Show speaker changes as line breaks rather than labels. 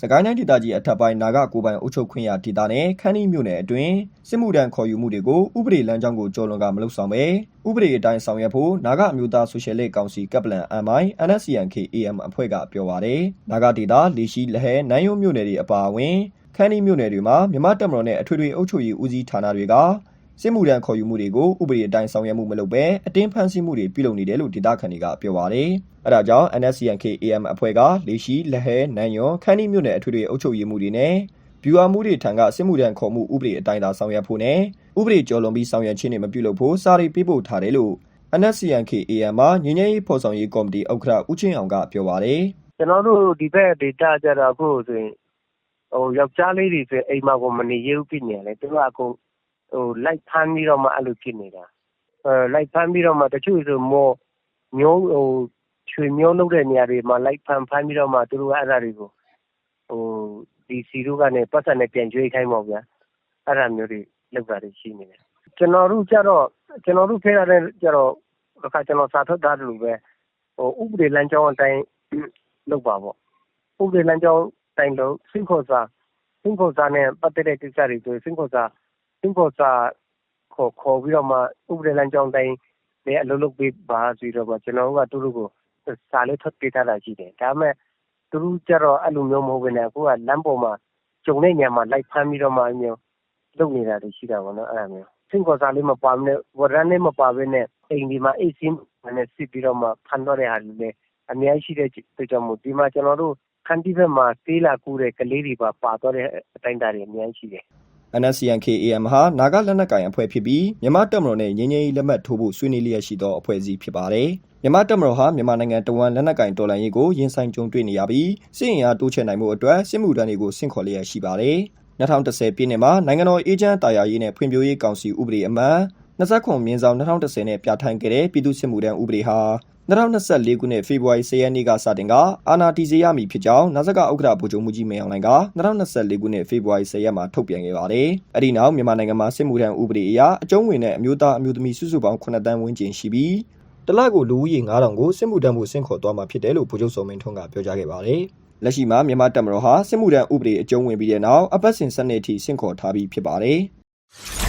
စကိုင်းတိုင်းဒေသကြီးအထက်ပိုင်းနာဂကိုပိုင်အုပ်ချုပ်ခွင့်ရဒေသနဲ့ခန်းနီမြို့နယ်အတွင်းစစ်မှုထမ်းခေါ်ယူမှုတွေကိုဥပဒေလမ်းကြောင်းကိုကျော်လွန်ကမလုပ်ဆောင်ပဲဥပဒေအတိုင်းဆောင်ရွက်ဖို့နာဂအမျိုးသားဆိုရှယ်လစ်ကောင်စီကပ်ပလန် MI NSCNK AM အဖွဲ့ကပြောပါတယ်။နာဂဒေသလီရှိလဟဲနိုင်ယုံမြို့နယ်တွေအပါအဝင်ခန်းနီမြို့နယ်တွေမှာမြမတက်မတော်နဲ့အထွေထွေအုပ်ချုပ်ရေးဦးစီးဌာနတွေက စစ်မှုထမ်းခေါ်ယူမှုတွေကိုဥပဒေအတိုင်းဆောင်ရွက်မှုမလုပ်ဘဲအတင်းဖမ်းဆီးမှုတွေပြုလုပ်နေတယ်လို့ဒေသခံတွေကပြောပါတယ်။အဲဒါကြောင့် NSCNK AM အဖွဲ့ကလေရှိလက်ဟဲနန်ယွန်ခန်းနီမြို့နယ်အထွေထွေအုပ်ချုပ်ရေးမှုတွေနဲ့ဗျူဟာမှုတွေထံကစစ်မှုထမ်းခေါ်မှုဥပဒေအတိုင်းသာဆောင်ရွက်ဖို့နဲ့ဥပဒေကျော်လွန်ပြီးဆောင်ရွက်ခြင်းတွေမပြုလုပ်ဖို့စာရိပ်ပေးပို့ထားတယ်လို့ NSCNK AM မှာငင်းငယ်ရေးဖော်ဆောင်ရေးကော်မတီဥက္ကဋ္ဌဦးချင်းအောင်ကပြောပါတယ်။
ကျွန်တော်တို့ဒီဘက်ဒေတာကြတော့အခုဆိုရင်ဟိုယောက်ျားလေးတွေဆိုရင်အိမ်မှာကိုမနေရဘူးဖြစ်နေတယ်သူတို့ကအခု ဟိုလိုက်ဖမ်းပြီးတော့မှအဲ့လိုဖြစ်နေတာအဲလိုက်ဖမ်းပြီးတော့မှတချို့ဆိုမောမျိုးဟိုချွေမျိုးလုပ်တဲ့နေရာတွေမှာလိုက်ဖမ်းဖမ်းပြီးတော့မှသူတို့ကအဲ့ဒါတွေကိုဟိုဒီစီတို့ကနေပတ်စံနဲ့ပြန်ကျွေးခိုင်းပါဗျာအဲ့ဒါမျိုးတွေလုပ်တာတွေရှိနေတယ်ကျွန်တော်တို့ကြတော့ကျွန်တော်တို့ဖဲရတဲ့ကြတော့အခါကျွန်တော်စာထုတ်တာလို့ပဲဟိုဥပဒေလမ်းကြောင်းအတိုင်းလုပ်ပါပေါ့ဥပဒေလမ်းကြောင်းတိုင်လို့စင်ခေါ်စာစင်ခေါ်စာနဲ့ပတ်သက်တဲ့ကိစ္စတွေဆိုစင်ခေါ်စာ စင်ခေါ်စာခေါ်ခေါ်ပြီးတော့မှဥပဒေလမ်းကြောင်းတိုင်းလည်းအလုပ်လုပ်ပေးပါဆိုတော့မှကျွန်တော်တို့ကသူတို့ကိုစာလေးထွက်ပေးထားတာရှိတယ်ဒါပေမဲ့သူတို့ကြတော့အဲ့လိုမျိုးမဟုတ်ဘဲနဲ့အခုကလမ်းပေါ်မှာကျုံတဲ့ညမှာလိုက်ဖမ်းပြီးတော့မှမျိုးလုပ်နေတာတွေရှိတာပေါ့နော်အဲ့ဒါမျိုးစင်ခေါ်စာလေးမပါမနဲ့ဝရမ်းလေးမပါဘဲနဲ့အိမ်ဒီမှာအိတ်စင်းနဲ့စစ်ပြီးတော့မှဖမ်းတော့တဲ့ဟာတွေလည်းအများကြီးရှိတဲ့အတွက်ကြောင့်မို့ဒီမှာကျွန်တော်တို့ခန်းတီးဘက်မှာသေးလာကူတဲ့ကလေးတွေပါပါတော့တဲ့အတိုင်းတာတွေအများကြီးရှိတယ်
NSCNK AM ဟာနာဂလက်နက်ကိုင်အဖွဲ့ဖြစ်ပြီးမြန်မာတပ်မတော်နဲ့ငင်းငယ်ရေးလက်မှတ်ထိုးဖို့ဆွေးနွေးလျက်ရှိသောအဖွဲ့အစည်းဖြစ်ပါတယ်။မြန်မာတပ်မတော်ဟာမြန်မာနိုင်ငံတဝန်လက်နက်ကင်တော်လှန်ရေးကိုရင်ဆိုင်ကြုံတွေ့နေရပြီးစစ်အင်အားတိုးချဲ့နိုင်မှုအတွက်စစ်မှုထမ်းတွေကိုဆင့်ခေါ်လျက်ရှိပါတယ်။2010ပြည့်နှစ်မှာနိုင်ငံတော်အေဂျင့်တာယာရေးနဲ့ဖွံ့ဖြိုးရေးကောင်စီဥပဒေအမှတ်29မြင်းဆောင်2010နဲ့ပြဋ္ဌာန်းခဲ့တဲ့ပြည်သူ့စစ်မှုထမ်းဥပဒေဟာ 2024ခုနှစ်ဖေဖော်ဝါရီ10ရက်နေ့ကစတင်ကအာဏာတည်စေရမည်ဖြစ်ကြောင်းနာဇကဥက္ကဋ္ဌဗိုလ်ချုပ်မှုကြီးမင်းအောင်လှိုင်က2024ခုနှစ်ဖေဖော်ဝါရီ10ရက်မှာထုတ်ပြန်ခဲ့ပါတယ်။အဲဒီနောက်မြန်မာနိုင်ငံမှာစစ်မှုထမ်းဥပဒေအရအကျုံးဝင်တဲ့အမျိုးသားအမျိုးသမီးစုစုပေါင်း9တန်းဝန်းကျင်ရှိပြီးတလကိုလူဦးရေ9000ကိုစစ်မှုထမ်းမှုဆင့်ခေါ်သွားမှာဖြစ်တယ်လို့ဗိုလ်ချုပ်စောမင်းထွန်းကပြောကြားခဲ့ပါတယ်။လက်ရှိမှာမြန်မာတပ်မတော်ဟာစစ်မှုထမ်းဥပဒေအကျုံးဝင်ပြီးတဲ့နောက်အပတ်စဉ်စနစ်အထိဆင့်ခေါ်ထားပြီးဖြစ်ပါတယ်။